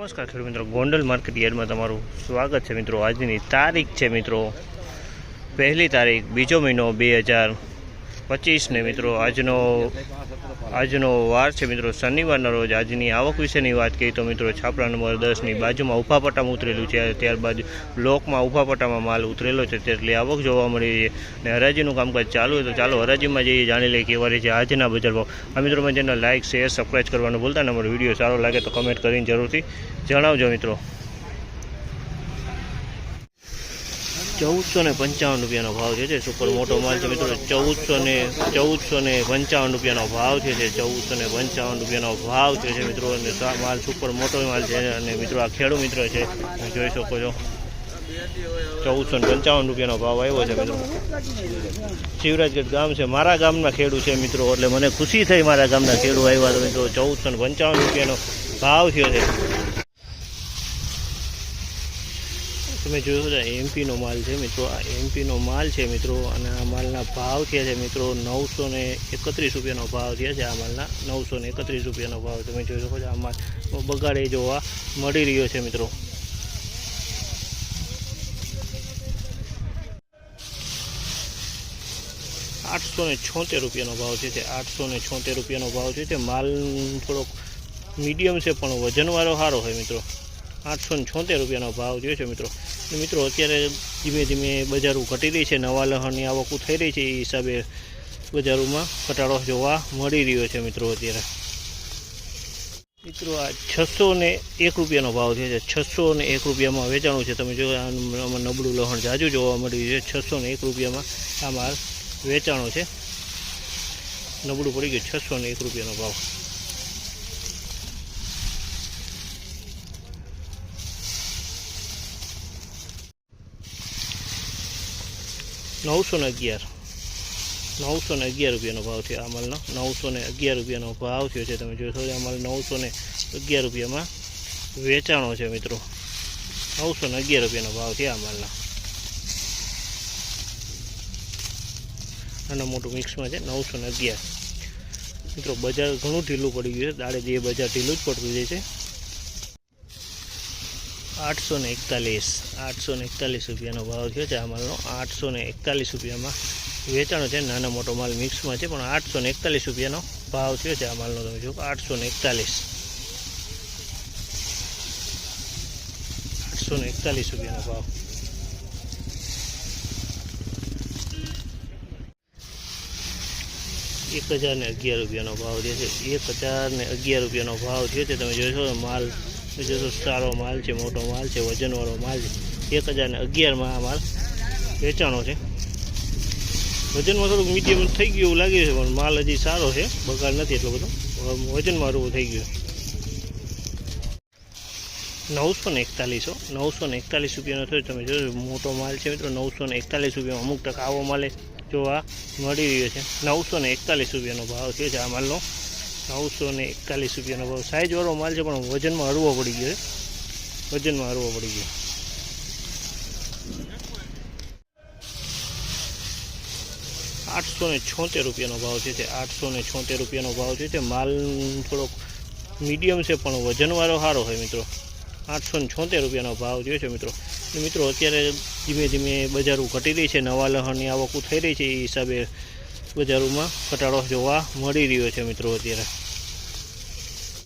નમસ્કાર ખેડૂત મિત્રો, ગોંડલ માર્કેટ યાર્ડમાં તમારું સ્વાગત છે મિત્રો. આજની તારીખ છે મિત્રો, પહેલી તારીખ, બીજો મહિનો બે હજાર પચીસને મિત્રો, આજનો આજનો વાર છે મિત્રો, શનિવારના રોજ આજની આવક વિશેની વાત કરીએ તો મિત્રો, છાપરા નંબર દસની બાજુમાં ઊભા ઉતરેલું છે. ત્યારબાદ બ્લોકમાં ઊભા પટ્ટામાં માલ ઉતરેલો છે. તેટલી આવક જોવા મળી છે. અને હરાજીનું કામકાજ ચાલુ હોય તો ચાલો હરાજીમાં જઈએ, જાણી લઈએ કેવા રહી છે આજના બજારમાં આ મિત્રો મને લાઇક શેર સબસ્ક્રાઈબ કરવાનું ભૂલતા ના. અમારો વીડિયો સારો લાગે તો કમેન્ટ કરીને જરૂરથી જણાવજો મિત્રો. ચૌદસો ને પંચાવન રૂપિયાનો ભાવ છે. સુપર મોટો માલ છે મિત્રો, ચૌદસો ને ચૌદસો ને પંચાવન રૂપિયાનો ભાવ છે. જે ચૌદસો ને પંચાવન રૂપિયાનો ભાવ છે જે મિત્રો, અને માલ સુપર મોટો માલ છે, અને મિત્રો આ ખેડૂ મિત્ર છે જોઈ શકો છો. ચૌદસો ને પંચાવન રૂપિયાનો ભાવ આવ્યો છે મિત્રો. શિવરાજગઢ ગામ છે, મારા ગામના ખેડૂ છે મિત્રો, એટલે મને ખુશી થઈ મારા ગામના ખેડૂ આવ્યા તો મિત્રો, ચૌદસો ને પંચાવન રૂપિયાનો ભાવ થયો છે. તમે જોયું તો એમપીનો માલ છે મિત્રો. આ એમપીનો માલ છે મિત્રો અને આ માલના ભાવ થયા છે મિત્રો નવસો ને એકત્રીસ રૂપિયાનો ભાવ થયા છે. આ માલના નવસો ને એકત્રીસ રૂપિયાનો ભાવ તમે જોઈ શકો છો આ માલ બગાડે જોવા મળી રહ્યો છે મિત્રો. આઠસો ને છોતેર રૂપિયાનો ભાવ છે. તે આઠસો ને છોતેર રૂપિયાનો ભાવ છે. તે માલ થોડોક મીડિયમ છે, પણ વજનવાળો સારો હોય મિત્રો. આઠસો ને છોતેર રૂપિયાનો ભાવ થયો છે મિત્રો. મિત્રો, અત્યારે ધીમે ધીમે બજારો ઘટી રહી છે. નવા લહણની આવક થઈ રહી છે. એ હિસાબે બજારોમાં ઘટાડો જોવા મળી રહ્યો છે મિત્રો અત્યારે. મિત્રો, આ છસો ને એક રૂપિયાનો ભાવ છે. છસો ને એક રૂપિયામાં વેચાણું છે. તમે જો આમાં નબળું લહણ જાજુ જોવા મળી રહ્યું છે. છસો ને એક રૂપિયામાં આ માલ વેચાણો છે. નબળું પડી ગયું. છસો ને એક રૂપિયાનો ભાવ. નવસો ને અગિયાર નવસો ને અગિયાર રૂપિયાનો ભાવ છે આ માલનો નવસો ને અગિયાર રૂપિયાનો ભાવ થયો છે તમે જોશો આ માલ નવસો ને અગિયાર રૂપિયામાં વેચાણો છે મિત્રો નવસો ને અગિયાર રૂપિયાનો ભાવ છે આ માલના નાના મોટું મિક્સમાં છે નવસો ને અગિયાર. મિત્રો, બજાર ઘણું ઢીલું પડી ગયું છે. દાડે જે બજાર ઢીલું જ પડતું જાય છે. આઠસો ને એકતાલીસ, આઠસો ને એકતાલીસ રૂપિયાનો ભાવ થયો છે આ માલનો. આઠસો ને એકતાલીસ રૂપિયામાં વેચાણો છે, નાના મોટો માલ મિક્સમાં છે, પણ આઠસો ને એકતાલીસ રૂપિયાનો ભાવ થયો છે આ માલનો. તમે જો આઠસો ને એકતાલીસ. આઠસો ને એકતાલીસ રૂપિયાનો ભાવ. એક હજાર ને અગિયાર રૂપિયાનો ભાવ થયો છે. એક હજાર ને અગિયાર રૂપિયાનો ભાવ થયો છે. તમે જોશો માલ જોશો સારો માલ છે, મોટો માલ છે, વજનવાળો માલ છે. એક હજાર ને અગિયારમાં આ માલ વેચાણો છે. વજનમાં થોડુંક મીડિયમ થઈ ગયું એવું લાગે છે, પણ માલ હજી સારો છે. બગાડ નથી એટલો બધો. વજનમાં રૂ થઈ ગયું. નવસો ને એકતાલીસો. નવસો ને એકતાલીસ રૂપિયાનો થયો. તમે જોજો, મોટો માલ છે મિત્રો, નવસો ને એકતાલીસ રૂપિયામાં અમુક ટકા આવો માલે. જોવા મળી રહ્યો છે. નવસો ને એકતાલીસ રૂપિયાનો ભાવ છે આ માલનો. નવસો ને એકતાલીસ રૂપિયાનો ભાવ. સાઇઝવાળો માલ છે, પણ વજનમાં હળવો પડી ગયો છે. વજનમાં હળવો પડી ગયો. આઠસો ને છોતેર રૂપિયાનો ભાવ છે તે. આઠસો ને છોતેર રૂપિયાનો ભાવ છે તે. માલ થોડોક મીડિયમ છે, પણ વજનવાળો સારો હોય મિત્રો. આઠસો ને છોતેર રૂપિયાનો ભાવ થયો છે મિત્રો. મિત્રો, અત્યારે ધીમે ધીમે બજારો ઘટી રહી છે. નવા લહણની આવકો થઈ રહી છે. એ હિસાબે બજારોમાં ઘટાડો જોવા મળી રહ્યો છે મિત્રો અત્યારે.